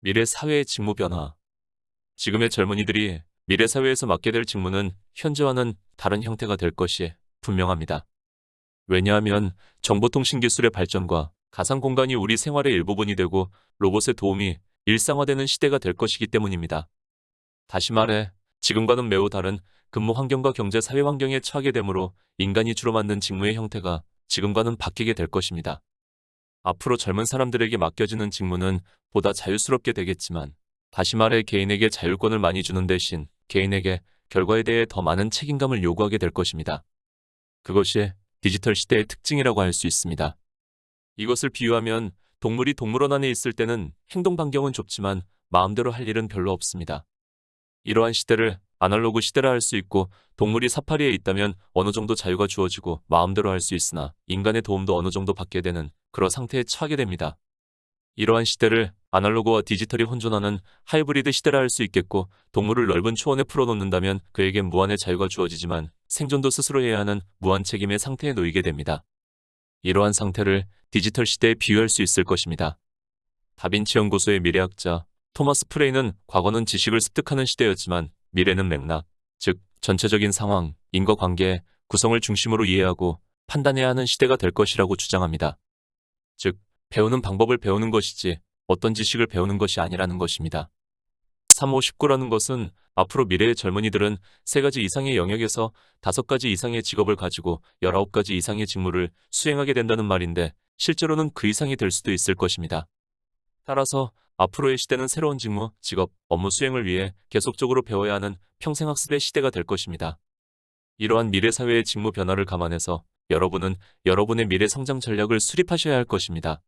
미래 사회의 직무 변화. 지금의 젊은이들이 미래 사회에서 맡게 될 직무는 현재와는 다른 형태가 될 것이 분명합니다. 왜냐하면 정보통신 기술의 발전과 가상 공간이 우리 생활의 일부분이 되고 로봇의 도움이 일상화되는 시대가 될 것이기 때문입니다. 다시 말해, 지금과는 매우 다른 근무 환경과 경제 사회 환경에 처하게 되므로 인간이 주로 맡는 직무의 형태가 지금과는 바뀌게 될 것입니다. 앞으로 젊은 사람들에게 맡겨지는 직무는 보다 자유스럽게 되겠지만 다시 말해 개인에게 자율권을 많이 주는 대신 개인에게 결과에 대해 더 많은 책임감을 요구하게 될 것입니다. 그것이 디지털 시대의 특징이라고 할 수 있습니다. 이것을 비유하면 동물이 동물원 안에 있을 때는 행동 반경은 좁지만 마음대로 할 일은 별로 없습니다. 이러한 시대를 아날로그 시대라 할 수 있고 동물이 사파리에 있다면 어느 정도 자유가 주어지고 마음대로 할 수 있으나 인간의 도움도 어느 정도 받게 되는 그런 상태에 처하게 됩니다. 이러한 시대를 아날로그와 디지털이 혼존하는 하이브리드 시대라 할 수 있겠고 동물을 넓은 초원에 풀어놓는다면 그에겐 무한의 자유가 주어지지만 생존도 스스로 해야 하는 무한 책임의 상태에 놓이게 됩니다. 이러한 상태를 디지털 시대에 비유할 수 있을 것입니다. 다빈치 연구소의 미래학자 토마스 프레이는 과거는 지식을 습득하는 시대였지만 미래는 맥락, 즉 전체적인 상황, 인과관계, 구성을 중심으로 이해하고 판단해야 하는 시대가 될 것이라고 주장합니다. 즉 배우는 방법을 배우는 것이지 어떤 지식을 배우는 것이 아니라는 것입니다. 3519라는 것은 앞으로 미래의 젊은이들은 세 가지 이상의 영역에서 다섯 가지 이상의 직업을 가지고 19가지 이상의 직무를 수행하게 된다는 말인데 실제로는 그 이상이 될 수도 있을 것입니다. 따라서 앞으로의 시대는 새로운 직무, 직업, 업무 수행을 위해 계속적으로 배워야 하는 평생학습의 시대가 될 것입니다. 이러한 미래 사회의 직무 변화를 감안해서 여러분은 여러분의 미래 성장 전략을 수립하셔야 할 것입니다.